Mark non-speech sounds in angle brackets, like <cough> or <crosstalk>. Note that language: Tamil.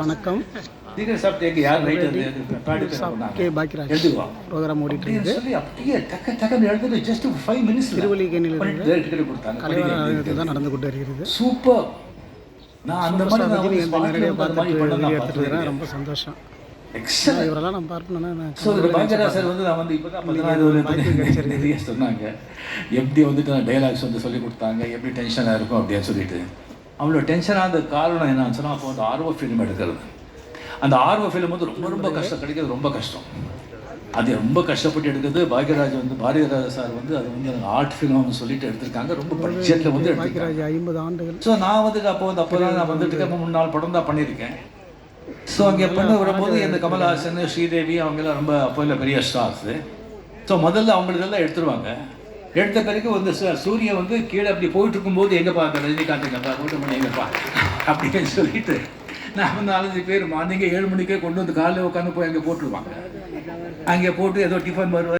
வணக்கம். ப்ரோக்ராம் ஓடிட்டு இருக்குது திருவல்லிக்கேணியில் இருந்து டிக்கெட் கொடுத்தாங்க. கலைவர் அலுவலகத்தில் தான் நடந்து கொண்டு வருகிறது. சூப்பர் நான் அந்த மாதிரி நேரடியாக பார்த்துட்டு இருக்கிறேன். ரொம்ப சந்தோஷம். இவரெல்லாம் நம்ம பார்க்கணும்னா நான் ஸோ இந்த பாக்கியராஜ் சார் வந்து நான் வந்து இப்போ தான் பதினாறு நிறைய <laughs> சொன்னாங்க? எப்படி வந்துட்டு டைலாக்ஸ் வந்து சொல்லி கொடுத்தாங்க? எப்படி டென்ஷனாக இருக்கும் அப்படின்னு சொல்லிட்டு. அவ்வளோ டென்ஷனாக காரணம் என்னன்னு சொன்னால் அப்போ வந்து ஆர்வ ஃபிலிம் எடுக்கிறது. அந்த ஆர்வ ஃபிலிம் வந்து ரொம்ப ரொம்ப கஷ்டம். கிடைக்கிறது ரொம்ப கஷ்டம். அது ரொம்ப கஷ்டப்பட்டு எடுக்கிறது. பாக்யராஜ் வந்து பாரதிராஜா சார் வந்து அது வந்து ஆர்ட் ஃபிலிம்னு சொல்லிட்டு எடுத்திருக்காங்க. ரொம்ப பட்ஜெட்டில் வந்து பாக்கியராஜ் ஐம்பது ஆண்டுகள். ஸோ நான் வந்துட்டு அப்போ வந்து அப்போ தான் நான் வந்துட்டு மூணு நாலு படம் தான் பண்ணியிருக்கேன். ஸோ அங்கே பண்ண வரும்போது இந்த கமல்ஹாசன் ஸ்ரீதேவி அவங்கெல்லாம் ரொம்ப அப்போ இல்லை பெரிய ஸ்டார்ஸு ஸோ முதல்ல அவங்களுக்கெல்லாம் எடுத்துருவாங்க. எடுத்த பிறகு வந்து சூரியன் வந்து கீழே அப்படி போயிட்டு இருக்கும்போது எங்கே பார்க்க ரஜினிகாந்த் எங்கப்பா கூட்டம் பண்ணி எங்கப்பா? அப்படின்னு சொல்லிட்டு நான் வந்து நாலஞ்சு பேர் மார்னிங்கே ஏழு மணிக்கே கொண்டு வந்து காலையில் உட்காந்து போய் அங்கே போட்டுருவாங்க. அங்கே போட்டு ஏதோ டிஃபன் வருவார்